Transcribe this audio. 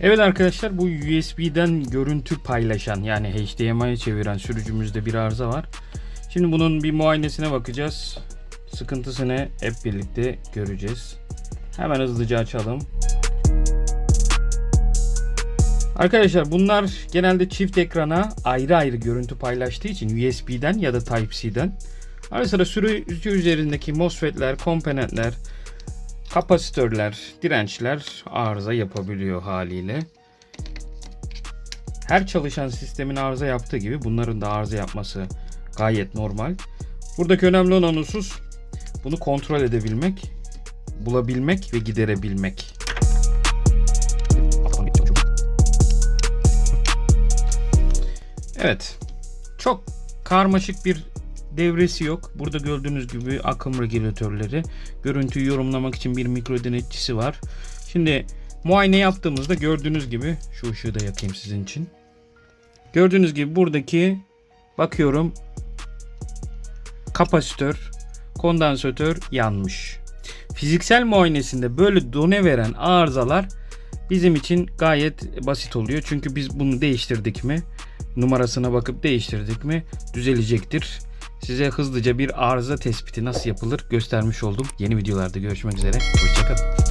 Evet arkadaşlar bu USB'den görüntü paylaşan yani HDMI'ye çeviren sürücümüzde bir arıza var. Şimdi bunun bir muayenesine bakacağız. Sıkıntısını hep birlikte göreceğiz. Hemen hızlıca açalım. Arkadaşlar bunlar genelde çift ekrana ayrı ayrı görüntü paylaştığı için USB'den ya da Type-C'den ara sıra sürücü üzerindeki MOSFET'ler, komponentler, kapasitörler, dirençler arıza yapabiliyor haliyle. Her çalışan sistemin arıza yaptığı gibi bunların da arıza yapması gayet normal. Buradaki önemli olan husus bunu kontrol edebilmek, bulabilmek ve giderebilmek. Evet. Çok karmaşık bir devresi yok. Burada gördüğünüz gibi akım regülatörleri. Görüntüyü yorumlamak için bir mikro denetçisi var. Şimdi muayene yaptığımızda gördüğünüz gibi şu ışığı da yakayım sizin için. Gördüğünüz gibi buradaki bakıyorum kapasitör, kondansatör yanmış. Fiziksel muayenesinde böyle done veren arızalar bizim için gayet basit oluyor. Çünkü biz bunu değiştirdik mi, numarasına bakıp değiştirdik mi düzelecektir. Size hızlıca bir arıza tespiti nasıl yapılır göstermiş oldum. Yeni videolarda görüşmek üzere. Hoşçakalın.